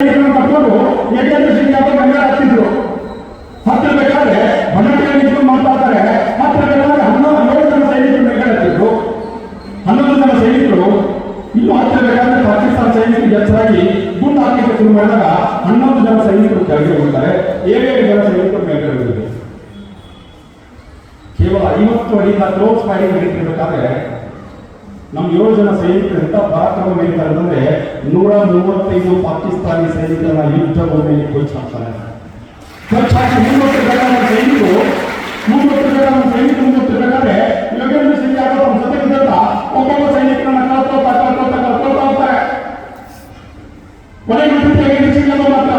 ಕಟ್ಕೊಂಡು ಏಕೆಂದ್ರೆ ಶ್ರೀರಾಮ ಗಂಗಾ ಹತ್ತಿರ ಬೇಕಾದ್ರೆ ಬಣ್ಣಟಿಗೆ ನಿಂತು ಮಾತಾಡ್ತಾರೆ. ಹತ್ತಿರ್ಬೇಕಾದ್ರೆ ಹನ್ನೊಂದು, ಹನ್ನೆರಡು ಜನ ಸೈನಿಕರು ಹತ್ತಿದ್ರು ಹನ್ನೊಂದು ಜನ ಸೈನಿಕರು ಇನ್ನು ಹತ್ತಿರಬೇಕಾದ್ರೆ ಪಾಕಿಸ್ತಾನ ಸೈನಿಕರಿಗೆ ಹೆಚ್ಚಾಗಿ ಗುಂಡು ಹಾಕಲಿಕ್ಕೆ ಶುರು ಮಾಡಿದಾಗ ಹನ್ನೊಂದು ಜನ ಸೈನಿಕರು ಕೆಳಗೆ ಹೋಗ್ತಾರೆ. ಏಳೇಳು ಜನ ಸೈನಿಕರು ಮೇಲೆ ಕೇವಲ ಐವತ್ತು ಅಡಿಯಿಂದ ಕ್ಲೋಸ್ ಫೈರಿಂಗ್ ನಡೀತಿರ್ಬೇಕಾದ್ರೆ ನಮ್ಮ ಏಳು ಜನ ಸೈನಿಕರು ಎಂತ ಪರಾಕ್ರಮ ಬೀರ್ತಾರೆ ಅಂದ್ರೆ ನೂರ ಮೂವತ್ತೈದು ಪಾಕಿಸ್ತಾನಿ ಸೈನಿಕರನ್ನ ಯುದ್ಧ ಭೂಮಿಯಲ್ಲಿ ಕೊಚ್ಚ ಹಾಕ್ತಾರೆ ಕೊಚ್ಚ ಹಾಕಿ ಮುಂದೊತ್ತಿರ್ಬೇಕಾದ್ರೆ ನಮ್ಮ ಸೈನಿಕರು ಮುಂದೊತ್ತಿರ್ಬೇಕಾದ್ರೆ ನಮ್ಮ ಸೈನಿಕರು ಮುಂದೊತ್ತಿರ್ಬೇಕಾದ್ರೆ ಯೋಗೇಂದ್ರ ಸಿಂಗ್ ಯಾದವ್ ನಮ್ಮ ಜೊತೆಗಿದ್ದಂತ ಒಬ್ಬೊಬ್ಬ ಸೈನಿಕರನ್ನ ಕಳ್ಕೊಳ್ತಾ ಕಳ್ಕೊಳ್ತಾ ಕಳ್ಕೊಳ್ತಾ ಹೋಗ್ತಾರೆ. ಕೊನೆಗೆ ಬಿಟ್ಟು ಯೋಗೇಂದ್ರ ಸಿಂಗ್ ಯಾದವ್ ಮಾತ್ರ.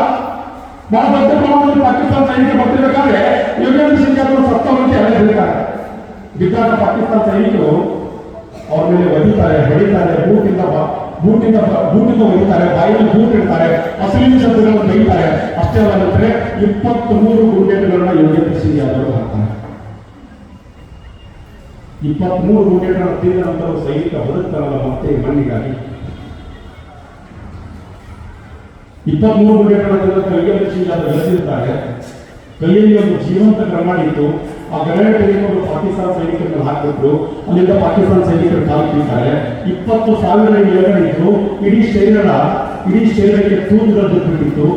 ಬಹಳ ದೊಡ್ಡ ಪ್ರಮಾಣದಲ್ಲಿ ಪಾಕಿಸ್ತಾನ ಸೈನಿಕರು ಬರ್ತಿರ್ಬೇಕಾದ್ರೆ ಯೋಗೇಂದ್ರ ಸಿಂಗ್ ಯಾದವ್ ಹೇಳ್ತಾರೆ ಬಿದ್ದಾಗ ಪಾಕಿಸ್ತಾನ ಸೈನಿಕರು ಅವ್ರ ಮೇಲೆ ಒದಿತಾರೆ, ಹೊಡಿತಾರೆ, ಬೂಟಿಂದ ಬೂಟಿಂದ ಬೂಟಿಂದ ಹೊಡಿತಾರೆ ಬಾಯಲ್ಲಿ ಬೂಟ್ ಇಡ್ತಾರೆ ಅಸಲಿನ ಶಬ್ದಗಳನ್ನು ಬೈತಾರೆ. ಅಷ್ಟೇ ಅಲ್ಲದ್ರೆ ಇಪ್ಪತ್ತ್ ಮೂರು ಗುಂಡೇಟುಗಳನ್ನ ಯೋಗ್ಯತೆ ಸಿಂಗ್ ಅವರು ಹಾಕ್ತಾರೆ ಇಪ್ಪತ್ತ್ ಮೂರು ಗುಂಡೇಟುಗಳನ್ನ ತಿಂದ ನಂತರ ಸೈನಿಕ ಬದುಕ್ತಾರಲ್ಲ ಮತ್ತೆ ಮಣ್ಣಿಗಾಗಿ. ಇಪ್ಪತ್ಮೂರು ಗುಂಡೇಟುಗಳ ಯೋಗ್ಯತೆ ಸಿಂಗ್ ಯಾದವ್ ಬೆಳೆದಿರ್ತಾರೆ ಕೈಯಲ್ಲಿ ಒಂದು ಜೀವಂತ ಕ್ರಮ ಇತ್ತು ಆ ಗ್ರನೇಡ್ ಒಂದು ಪಾಕಿಸ್ತಾನ ಸೈನಿಕರನ್ನು ಹಾಕಿದ್ರು ಅಲ್ಲಿಂದ ಪಾಕಿಸ್ತಾನ ಸೈನಿಕರು ತಿಂತಾರೆ ಇಪ್ಪತ್ತು ಸಾವಿರ ಇತ್ತು ಇಡೀ ಶರೀರ ಇಡೀ ಶರೀರಕ್ಕೆ ತೂತುಗಳು ಬಿಟ್ಟಿತ್ತು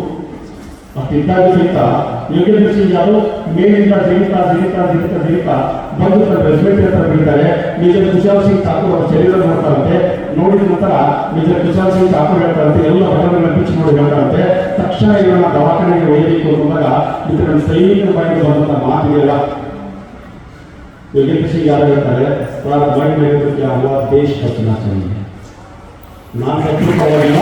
ಅದಕ್ಕಿಂತ ಯೋಗೇಂದ್ರ ಸಿಂಗ್ ಯಾರು ಮೇಲಿಂದ ಜಿಗಿತಾ ಜಿಗಿತಾ ಜಿಗಿತಾ ಜಿಗಿತಾ ಬಂದು ತನ್ನ ರೆಸ್ಪೆಕ್ಟ್ ಹತ್ರ ಬೀಳ್ತಾರೆ ಮೇಜರ್ ಕುಶಾಲ್ ಸಿಂಗ್ ಠಾಕೂರ್ ಅವರ ಶರೀರ ನೋಡ್ತಾರಂತೆ ನೋಡಿದ ನಂತರ ಮೇಜರ್ ಕುಶಾಲ್ ಸಿಂಗ್ ಠಾಕೂರ್ ಹೇಳ್ತಾರಂತೆ ಎಲ್ಲ ಹೊರಗಡೆ ಬಿಚ್ಚಿ ನೋಡಿ ಹೇಳ್ತಾರಂತೆ ತಕ್ಷಣ ಇವರನ್ನ ದವಾಖಾನೆಗೆ ಒಯ್ಯಬೇಕು ಅಂದಾಗ ಇದು ನನ್ನ ಸೈನಿಕರ ಬಾಯಿಗೆ ಬಂದಂತ ಮಾತಿಗೆಲ್ಲ योगेंद्र सिंह यादव ಹೇಳ್ತಾರೆ और वर्ल्ड में तो क्या हुआ देश बचना चाहिए ನಾನು ಶತ್ರು ಪರವಾಗಿಲ್ಲ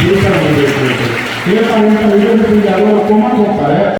ದೇಶ ಉಳಿಬೇಕು ಅಂತ. ಹೇಳ್ತಾ ಹೇಳ್ತಾ ಯೋಗೇಂದ್ರ ಸಿಂಗ್ ಯಾದವ್ ಕೋಮಾಗೆ ಹೋಗ್ತಾರೆ